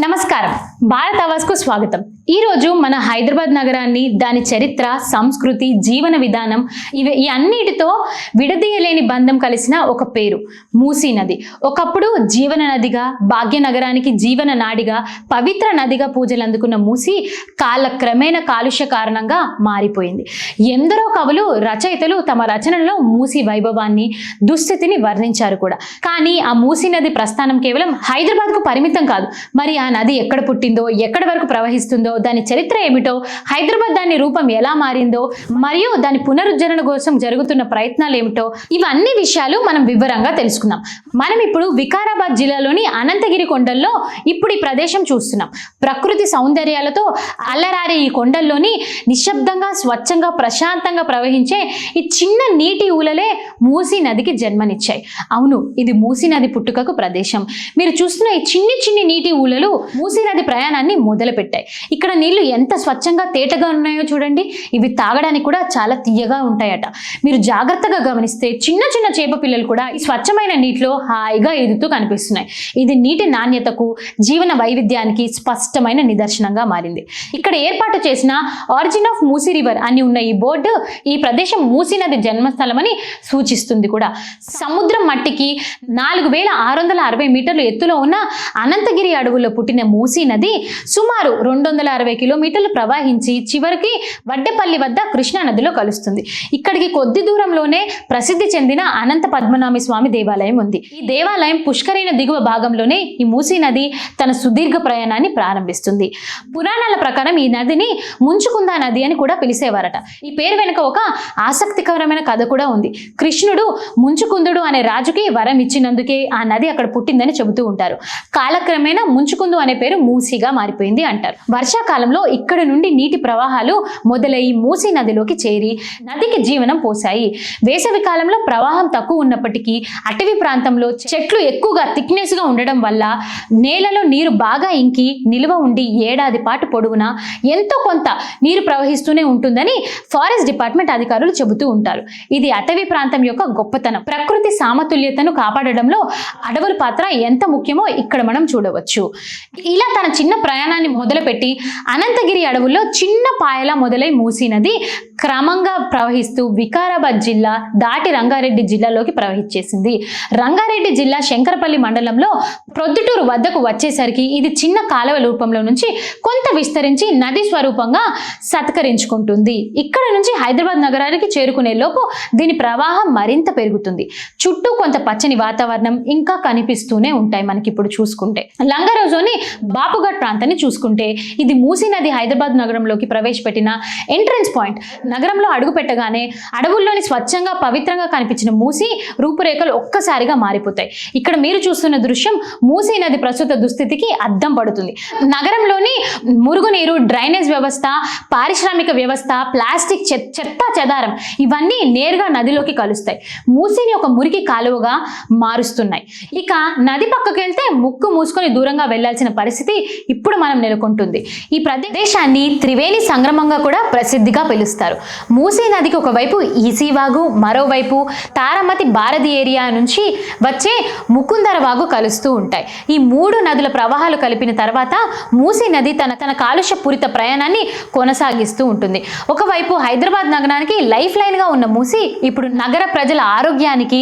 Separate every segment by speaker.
Speaker 1: నమస్కారం. భారత్ అవాజ్కు స్వాగతం. ఈరోజు మన హైదరాబాద్ నగరాన్ని దాని చరిత్ర సంస్కృతి జీవన విధానం ఇవి ఈ అన్నిటితో విడదీయలేని బంధం కలిసిన ఒక పేరు మూసీ నది. ఒకప్పుడు జీవన నదిగా భాగ్యనగరానికి జీవన నాడిగా పవిత్ర నదిగా పూజలు అందుకున్న మూసీ కాలక్రమేణ కాలుష్య కారణంగా మారిపోయింది. ఎందరో కవులు రచయితలు తమ రచనల్లో మూసీ వైభవాన్ని దుస్థితిని వర్ణించారు కూడా. కానీ ఆ మూసీ నది ప్రస్థానం కేవలం హైదరాబాద్కు పరిమితం కాదు. మరి ఆ నది ఎక్కడ పుట్టింది? ఎక్కడి వరకు ప్రవహిస్తుందో దాని చరిత్ర ఏమిటో హైదరాబాద్ దాని రూపం ఎలా మారిందో మరియు దాని పునరుజ్జరణ కోసం జరుగుతున్న ప్రయత్నాలు ఏమిటో ఇవన్నీ విషయాలు మనం వివరంగా తెలుసుకుందాం. మనం ఇప్పుడు వికారాబాద్ జిల్లాలోని అనంతగిరి కొండల్లో ఇప్పుడు ఈ ప్రదేశం చూస్తున్నాం. ప్రకృతి సౌందర్యాలతో అల్లరారే ఈ కొండల్లోని నిశ్శబ్దంగా స్వచ్ఛంగా ప్రశాంతంగా ప్రవహించే ఈ చిన్న నీటి ఊలలే మూసీ నదికి జన్మనిచ్చాయి. అవును ఇది మూసీ నది పుట్టుకకు ప్రదేశం. మీరు చూస్తున్న ఈ చిన్ని చిన్ని నీటి ఊలలు మూసీ నది ప్రయాణాన్ని మొదలుపెట్టాయి. ఇక్కడ నీళ్ళు ఎంత స్వచ్ఛంగా తేటగా ఉన్నాయో చూడండి. ఇవి తాగడానికి కూడా చాలా తీయగా ఉంటాయట. మీరు జాగ్రత్తగా గమనిస్తే చిన్న చిన్న చేప పిల్లలు కూడా ఈ స్వచ్ఛమైన నీటిలో హాయిగా ఎదుగుతూ కనిపిస్తున్నాయి. ఇది నీటి నాణ్యతకు జీవన వైవిధ్యానికి స్పష్టమైన నిదర్శనంగా మారింది. ఇక్కడ ఏర్పాటు చేసిన ఆరిజిన్ ఆఫ్ మూసీ రివర్ అని ఉన్న ఈ బోర్డు ఈ ప్రదేశం మూసీ నది జన్మస్థలమని సూచిస్తుంది కూడా. సముద్రం మట్టికి నాలుగు వేల ఆరు వందల అరవై మీటర్లు ఎత్తులో ఉన్న అనంతగిరి అడవుల్లో పుట్టిన మూసీ నది సుమారు రెండు వందల అరవై కిలోమీటర్లు ప్రవహించి చివరికి వడ్డెపల్లి వద్ద కృష్ణా నదిలో కలుస్తుంది. ఇక్కడికి కొద్ది దూరంలోనే ప్రసిద్ధి చెందిన అనంత పద్మనాభి స్వామి దేవాలయం ఉంది. ఈ దేవాలయం పుష్కరైన దిగువ భాగంలోనే ఈ మూసీ నది తన సుదీర్ఘ ప్రయాణాన్ని ప్రారంభిస్తుంది. పురాణాల ప్రకారం ఈ నదిని ముంచుకుందా నది అని కూడా పిలిచేవారట. ఈ పేరు వెనుక ఒక ఆసక్తికరమైన కథ కూడా ఉంది. కృష్ణుడు ముంచుకుందుడు అనే రాజుకి వరం ఇచ్చినందుకే ఆ నది అక్కడ పుట్టిందని చెబుతూ ఉంటారు. కాలక్రమేణా ముంచుకుందు అనే పేరు మూసి. మూసీగా మారిపోయింది అంటారు. వర్షాకాలంలో ఇక్కడ నుండి నీటి ప్రవాహాలు మొదలై మూసీ నదిలోకి చేరి నదికి జీవనం పోశాయి. వేసవి కాలంలో ప్రవాహం తక్కువ ఉన్నప్పటికీ అటవీ ప్రాంతంలో చెట్లు ఎక్కువగా థిక్నెస్గా ఉండడం వల్ల నేలలో నీరు బాగా ఇంకి నిల్వ ఉండి ఏడాది పాటు పొడవునా ఎంతో కొంత నీరు ప్రవహిస్తూనే ఉంటుందని ఫారెస్ట్ డిపార్ట్మెంట్ అధికారులు చెబుతూ ఉంటారు. ఇది అటవీ ప్రాంతం యొక్క గొప్పతనం. ప్రకృతి సామతుల్యతను కాపాడడంలో అడవుల పాత్ర ఎంత ముఖ్యమో ఇక్కడ మనం చూడవచ్చు. ఇలా తన చిన్న ప్రయాణాన్ని మొదలుపెట్టి అనంతగిరి అడవుల్లో చిన్న పాయలా మొదలై మూసినది క్రమంగా ప్రవహిస్తూ వికారాబాద్ జిల్లా దాటి రంగారెడ్డి జిల్లాలోకి ప్రవహించేసింది. రంగారెడ్డి జిల్లా శంకరపల్లి మండలంలో ప్రొద్దుటూరు వద్దకు వచ్చేసరికి ఇది చిన్న కాలువ రూపంలో నుంచి కొంత విస్తరించి నది స్వరూపంగా సత్కరించుకుంటుంది. ఇక్కడ నుంచి హైదరాబాద్ నగరానికి చేరుకునే లోపు దీని ప్రవాహం మరింత పెరుగుతుంది. చుట్టూ కొంత పచ్చని వాతావరణం ఇంకా కనిపిస్తూనే ఉంటాయి మనకి ఇప్పుడు చూసుకుంటే లంగరోజుని బాపుఘట్ ప్రాంతాన్ని చూసుకుంటే ఇది మూసీ నది హైదరాబాద్ నగరంలోకి ప్రవేశపెట్టిన ఎంట్రన్స్ పాయింట్. నగరంలో అడుగు పెట్టగానే అడవుల్లోని స్వచ్ఛంగా పవిత్రంగా కనిపించిన మూసి రూపురేఖలు ఒక్కసారిగా మారిపోతాయి. ఇక్కడ మీరు చూస్తున్న దృశ్యం మూసీ నది ప్రస్తుత దుస్థితికి అద్దం పడుతుంది. నగరంలోని మురుగునీరు డ్రైనేజ్ వ్యవస్థ పారిశ్రామిక వ్యవస్థ ప్లాస్టిక్ చెత్త చెదారం ఇవన్నీ నేరుగా నదిలోకి కలుస్తాయి. మూసీని ఒక మురికి కాలువగా మారుస్తున్నాయి. ఇక నది పక్కకి వెళ్తే ముక్కు మూసుకొని దూరంగా వెళ్ళాల్సిన పరిస్థితి ఇప్పుడు మనం నెలకొంటుంది. ఈ ప్రదేశాన్ని త్రివేణి సంగ్రమంగా కూడా ప్రసిద్ధిగా పిలుస్తారు. మూసీ నదికి ఒకవైపు ఈసీ వాగు మరోవైపు తారమతి భారతి ఏరియా నుంచి వచ్చే ముకుందర వాగు కలుస్తూ ఉంటాయి. ఈ మూడు నదుల ప్రవాహాలు కలిపిన తర్వాత మూసీ నది తన తన కాలుష్య పూరిత ప్రయాణాన్ని కొనసాగిస్తూ ఉంటుంది. ఒకవైపు హైదరాబాద్ నగరానికి లైఫ్ లైన్గా ఉన్న మూసీ ఇప్పుడు నగర ప్రజల ఆరోగ్యానికి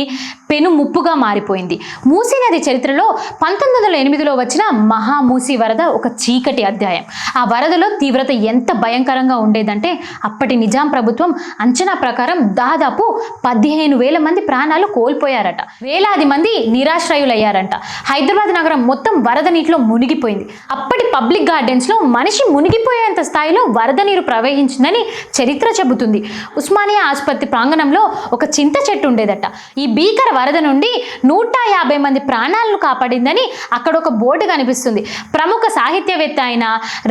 Speaker 1: పెను ముప్పుగా మారిపోయింది. మూసీ నది చరిత్రలో పంతొమ్మిది వందల ఎనిమిదిలో వచ్చిన మహామూసీ వరద ఒక చీకటి అధ్యాయం. ఆ వరదలో తీవ్రత ఎంత భయంకరంగా ఉండేదంటే అప్పటి నిజాం ప్రభుత్వం అంచనా ప్రకారం దాదాపు పదిహేను వేల మంది ప్రాణాలు కోల్పోయారట. వేలాది మంది నిరాశ్రయులయ్యారంట. హైదరాబాద్ నగరం మొత్తం వరద నీటిలో మునిగిపోయింది. అప్పటి పబ్లిక్ గార్డెన్స్లో మనిషి మునిగిపోయేంత స్థాయిలో వరద నీరు ప్రవహించిందని చరిత్ర చెబుతుంది. ఉస్మానియా ఆసుపత్రి ప్రాంగణంలో ఒక చింత చెట్టు ఉండేదట. ఈ భీకర వరద నుండి నూట యాభై మంది ప్రాణాలను కాపాడిందని అక్కడ ఒక బోర్డు కనిపిస్తుంది. ప్రముఖ సాహిత్యవేత్త అయిన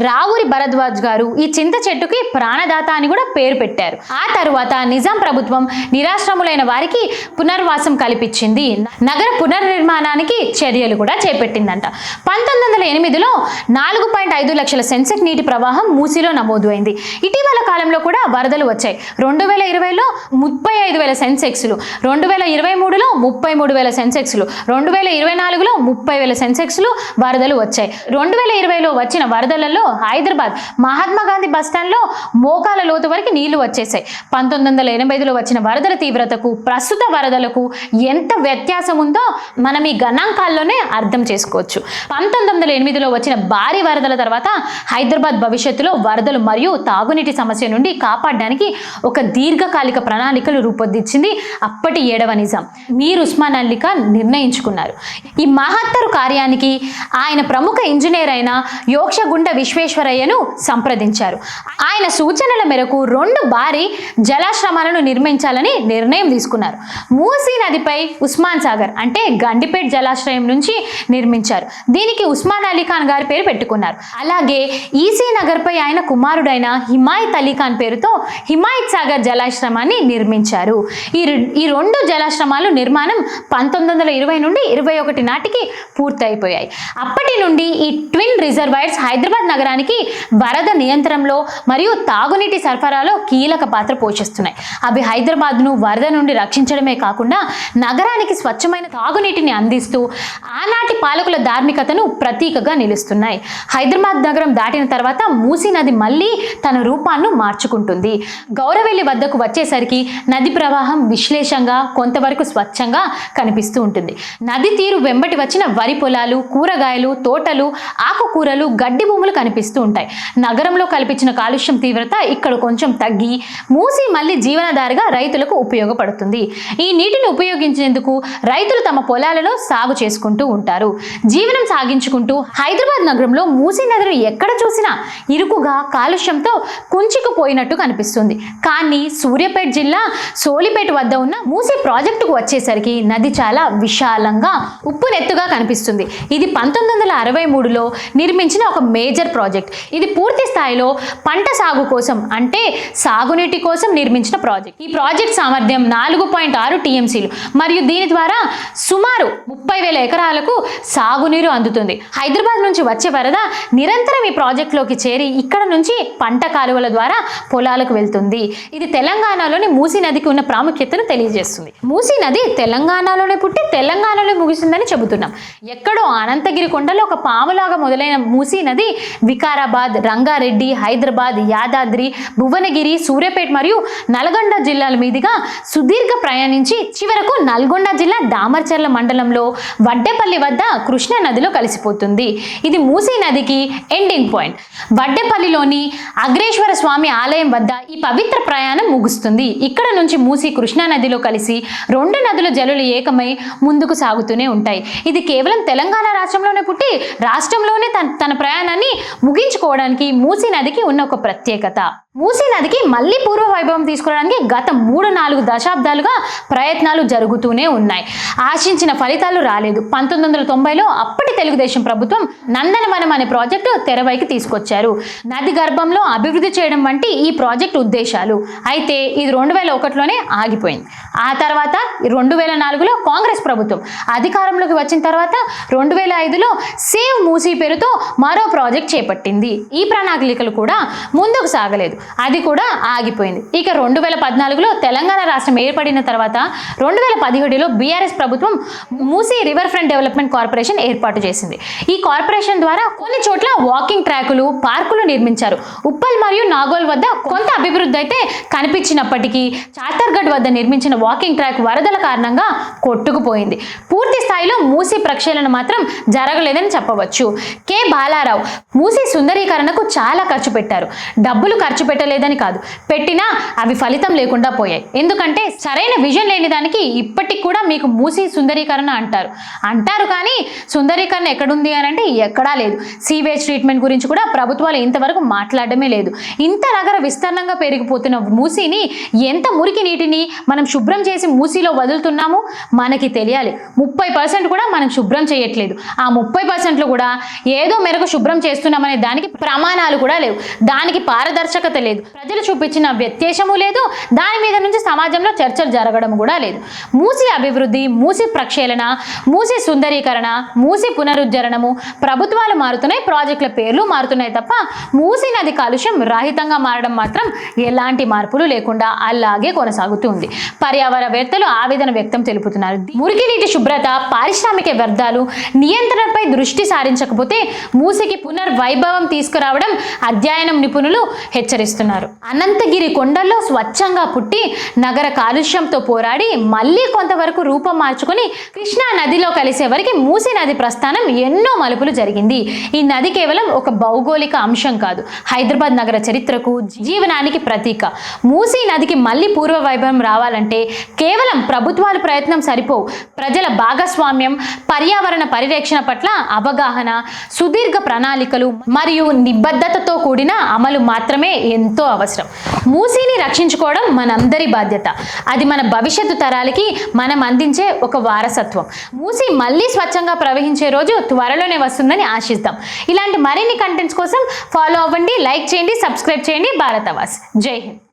Speaker 1: రావురి భరద్వాజ్ గారు ఈ చింత చెట్టుకి ప్రాణదాత అని కూడా పేరు పెట్టారు. ఆ తరువాత నిజాం ప్రభుత్వం నిరాశ్రములైన వారికి పునర్వాసం కల్పించింది. నగర పునర్నిర్మాణానికి చర్యలు కూడా చేపట్టిందంట. పంతొమ్మిది వందల ఎనిమిదిలో నాలుగు పాయింట్ ఐదు లక్షల సెన్సెక్ నీటి ప్రవాహం మూసీలో నమోదు అయింది ఇటీవల కాలంలో కూడా వరదలు వచ్చాయి. రెండు వేల ఇరవైలో ముప్పై ఐదు వేల సెన్సెక్స్లు రెండు వేల ఇరవై మూడులో ముప్పై మూడు వేల సెన్సెక్స్లు. రెండు వేల ఇరవై నాలుగులో ముప్పై వేల సెన్సెక్స్లు వరదలు వచ్చాయి. రెండు వేల ఇరవైలో వచ్చిన వరదలలో హైదరాబాద్ మహాత్మా గాంధీ బస్టాండ్లో మోకాల లోతు వరకు నీళ్ళు వచ్చేసాయి. పంతొమ్మిది వందల ఎనభై ఐదులో వచ్చిన వరదల తీవ్రతకు ప్రస్తుత వరదలకు ఎంత వ్యత్యాసం ఉందో మనం ఈ గణాంకాల్లోనే అర్థం చేసుకోవచ్చు. పంతొమ్మిది వందల ఎనిమిదిలో వచ్చిన భారీ వరదల తర్వాత హైదరాబాద్ భవిష్యత్తులో వరదలు మరియు తాగునీటి సమస్య నుండి కాపాడడానికి ఒక దీర్ఘకాలిక ప్రణాళికలు రూపొందించింది అప్పటి ఏడవ నిజాం. మీర్ ఉస్మాన్ అల్లిక ఖాన్ నిర్ణయించుకున్నారు. ఈ మహత్తరు కార్యానికి ఆయన ప్రముఖ ఇంజనీర్ అయిన యోక్షగుండ విశ్వేశ్వరయ్యను సంప్రదించారు. ఆయన సూచనల మేరకు రెండు భారీ జలాశ్రమాలను నిర్మించాలని నిర్ణయం తీసుకున్నారు. మూసీ నదిపై ఉస్మాన్ సాగర్ అంటే గండిపేట్ జలాశ్రయం నుంచి నిర్మించారు. దీనికి ఉస్మాన్ అలీ ఖాన్ గారి పేరు పెట్టుకున్నారు. అలాగే ఈసీ నగర్పై ఆయన కుమారుడైన హిమాయత్ అలీ ఖాన్ పేరుతో హిమాయత్ సాగర్ జలాశ్రమాన్ని నిర్మించారు. ఈ ఈ రెండు జలాశ్రమాలు నిర్మ పంతొమ్మిది వందల ఇరవై నుండి ఇరవై ఒకటి నాటికి పూర్తయిపోయాయి. అప్పటి నుండి ఈ ట్విన్ రిజర్వాయర్స్ హైదరాబాద్ నగరానికి వరద నియంత్రణలో మరియు తాగునీటి సరఫరాలో కీలక పాత్ర పోషిస్తున్నాయి. అవి హైదరాబాద్ను వరద నుండి రక్షించడమే కాకుండా నగరానికి స్వచ్ఛమైన తాగునీటిని అందిస్తూ ఆనాటి పాలకుల ధార్మికతను ప్రతీకగా నిలుస్తున్నాయి. హైదరాబాద్ నగరం దాటిన తర్వాత మూసీ నది మళ్ళీ తన రూపాన్ని మార్చుకుంటుంది. గౌరవెల్లి వద్దకు వచ్చేసరికి నది ప్రవాహం విశ్లేషంగా కొంతవరకు స్వచ్ఛంగా కనిపిస్తూ ఉంటుంది. నది తీరు వెంబటి వచ్చిన వరి పొలాలు కూరగాయలు తోటలు ఆకుకూరలు గడ్డి భూములు కనిపిస్తూ ఉంటాయి. నగరంలో కల్పించిన కాలుష్యం తీవ్రత ఇక్కడ కొంచెం తగ్గి మూసి మళ్ళీ జీవనాధారగా రైతులకు ఉపయోగపడుతుంది. ఈ నీటిని ఉపయోగించేందుకు రైతులు తమ పొలాలలో సాగు చేసుకుంటూ ఉంటారు. జీవనం సాగించుకుంటూ హైదరాబాద్ నగరంలో మూసీ నదిని ఎక్కడ చూసినా ఇరుకుగా కాలుష్యంతో కుంచుకుపోయినట్టు కనిపిస్తుంది. కానీ సూర్యాపేట జిల్లా సోలిపేట వద్ద ఉన్న మూసి ప్రాజెక్టుకు వచ్చేసరికి నది చాలా విశాలంగా ఉప్పునెత్తుగా కనిపిస్తుంది. ఇది పంతొమ్మిది వందల అరవై మూడులో నిర్మించిన ఒక మేజర్ ప్రాజెక్ట్. ఇది పూర్తి స్థాయిలో పంట సాగు కోసం అంటే సాగునీటి కోసం నిర్మించిన ప్రాజెక్ట్. ఈ ప్రాజెక్ట్ సామర్థ్యం నాలుగు పాయింట్ ఆరు టీఎంసీలు మరియు దీని ద్వారా సుమారు ముప్పై వేల ఎకరాలకు సాగునీరు అందుతుంది. హైదరాబాద్ నుంచి వచ్చే వరద నిరంతరం ఈ ప్రాజెక్టులోకి చేరి ఇక్కడ నుంచి పంట కాలువల ద్వారా పొలాలకు వెళ్తుంది. ఇది తెలంగాణలోని మూసీ నదికి ఉన్న ప్రాముఖ్యతను తెలియజేస్తుంది. మూసీ నది తెలంగాణలోనే పుట్టి తెలంగాణలో ముగిసిందని చెబుతున్నాం. ఎక్కడో అనంతగిరి కొండలో ఒక పాములాగా మొదలైన మూసీ నది వికారాబాద్ రంగారెడ్డి హైదరాబాద్ యాదాద్రి భువనగిరి సూర్యాపేట మరియు నల్గొండ జిల్లాల మీదుగా సుదీర్ఘ ప్రయాణించి చివరకు నల్గొండ జిల్లా దామర్చర్ల మండలంలో వడ్డేపల్లి వద్ద కృష్ణా నదిలో కలిసిపోతుంది. ఇది మూసీ నదికి ఎండింగ్ పాయింట్. వడ్డేపల్లిలోని అగ్రేశ్వర స్వామి ఆలయం వద్ద ఈ పవిత్ర ప్రయాణం ముగుస్తుంది. ఇక్కడ నుంచి మూసీ కృష్ణా నదిలో కలిసి రెండు నదుల జలులు ఏకమై ముందుకు సాగుతూనే ఉంటాయి. ఇది కేవలం తెలంగాణ రాష్ట్రంలోనే పుట్టి రాష్ట్రంలోనే తన తన ప్రయాణాన్ని ముగించుకోవడానికి మూసీ నదికి ఉన్న ఒక ప్రత్యేకత. మూసీ నదికి మళ్ళీ పూర్వ వైభవం తీసుకురావడానికి గత మూడు నాలుగు దశాబ్దాలుగా ప్రయత్నాలు జరుగుతూనే ఉన్నాయి. ఆశించిన ఫలితాలు రాలేదు. పంతొమ్మిది వందల తొంభైలో అప్పటి తెలుగుదేశం ప్రభుత్వం నందనవనం అనే ప్రాజెక్టు తెరవైకి తీసుకొచ్చారు. నది గర్భంలో అభివృద్ధి చేయడం వంటి ఈ ప్రాజెక్టు ఉద్దేశాలు. అయితే ఇది రెండు వేల ఒకటిలోనే ఆగిపోయింది. ఆ తర్వాత రెండు వేల నాలుగులో కాంగ్రెస్ ప్రభుత్వం అధికారంలోకి వచ్చిన తర్వాత రెండు వేల ఐదులో సేవ్ మూసీ పేరుతో మరో ప్రాజెక్ట్ చేపట్టింది. ఈ ప్రణాళికలు కూడా ముందుకు సాగలేదు. అది కూడా ఆగిపోయింది. ఇక రెండు వేల పద్నాలుగులో తెలంగాణ రాష్ట్రం ఏర్పడిన తర్వాత రెండు వేల పదిహేడులో బీఆర్ఎస్ ప్రభుత్వం Musi river front development corporation ఏర్పాటు చేసింది. ఈ కార్పొరేషన్ ద్వారా కొన్ని చోట్ల వాకింగ్ ట్రాకులు పార్కులు నిర్మించారు. ఉప్పల్ మరియు నాగోల్ వద్ద కొంత అభివృద్ధి అయితే కనిపించినప్పటికీ చార్టర్గఢ్ వద్ద నిర్మించిన వాకింగ్ ట్రాక్ వరదల కారణంగా కొట్టుకుపోయింది. పూర్తి స్థాయిలో మూసీ ప్రక్షాళన మాత్రం జరగలేదని చెప్పవచ్చు. కె. బాలారావు మూసీ సుందరీకరణకు చాలా ఖర్చు పెట్టారు. డబ్బులు ఖర్చు పెట్టలేదని కాదు. పెట్టినా అవి ఫలితం లేకుండా పోయాయి. ఎందుకంటే సరైన విజన్ లేని దానికి ఇప్పటికి కూడా మీకు మూసి సుందరీకరణ అంటారు. అంటారు కానీ సుందరీకరణ ఎక్కడుంది అని అంటే ఎక్కడా లేదు. సీవేజ్ ట్రీట్మెంట్ గురించి కూడా ప్రభుత్వాలు ఇంతవరకు మాట్లాడడమే లేదు. ఇంత నగర విస్తరణంగా పెరిగిపోతున్న మూసీని ఎంత మురికి నీటిని మనం శుభ్రం చేసి మూసీలో వదులుతున్నాము మనకి తెలియాలి. ముప్పై పర్సెంట్ కూడా మనం శుభ్రం చేయట్లేదు. ఆ ముప్పై పర్సెంట్లో కూడా ఏదో మేరకు శుభ్రం చేస్తున్నామనే దానికి ప్రమాణాలు కూడా లేవు. దానికి పారదర్శకత లేదు. ప్రజలు చూపించిన వ్యత్యాసము లేదు. దాని మీద నుంచి సమాజంలో చర్చలు జరగడం కూడా లేదు. మూసి అభివృద్ధి మూసి ప్రక్షేళన మూసి సుందరీకరణ మూసి పునరుద్ధరణము ప్రభుత్వాలు మారుతున్నాయి ప్రాజెక్టుల పేర్లు మారుతున్నాయి తప్ప మూసి నది కాలుష్యం రహితంగా మారడం మాత్రం ఎలాంటి మార్పులు లేకుండా అలాగే కొనసాగుతుంది పర్యావరణవేత్తలు ఆవేదన వ్యక్తం తెలుపుతున్నారు. మురికి నీటి శుభ్రత పారిశ్రామిక వ్యర్థాలు నియంత్రణపై దృష్టి సారించకపోతే మూసికి పునర్వైభవం తీసుకురావడం అధ్యయనం నిపుణులు చేస్తున్నారు. అనంతగిరి కొండల్లో స్వచ్ఛంగా పుట్టి నగర కాలుష్యంతో పోరాడి మళ్ళీ కొంతవరకు రూపం మార్చుకుని కృష్ణా నదిలో కలిసే వరకు మూసీ నది ప్రస్థానం ఎన్నో మలుపులు జరిగింది. ఈ నది కేవలం ఒక భౌగోళిక అంశం కాదు. హైదరాబాద్ నగర చరిత్రకు జీవనానికి ప్రతీక. మూసీ నదికి మళ్ళీ పూర్వ వైభవం రావాలంటే కేవలం ప్రభుత్వాలు ప్రయత్నం సరిపోవు. ప్రజల భాగస్వామ్యం పర్యావరణ పరిరక్షణ పట్ల అవగాహన సుదీర్ఘ ప్రణాళికలు మరియు నిబద్ధతతో కూడిన అమలు మాత్రమే ఎంతో అవసరం. మూసీని రక్షించుకోవడం మనందరి బాధ్యత. అది మన భవిష్యత్తు తరాలకి మనం అందించే ఒక వారసత్వం. మూసి మళ్ళీ స్వచ్ఛంగా ప్రవహించే రోజు త్వరలోనే వస్తుందని ఆశిస్తాం ఇలాంటి మరిన్ని కంటెంట్స్ కోసం ఫాలో అవ్వండి లైక్ చేయండి సబ్స్క్రైబ్ చేయండి. భారతవాస్. జై హింద్.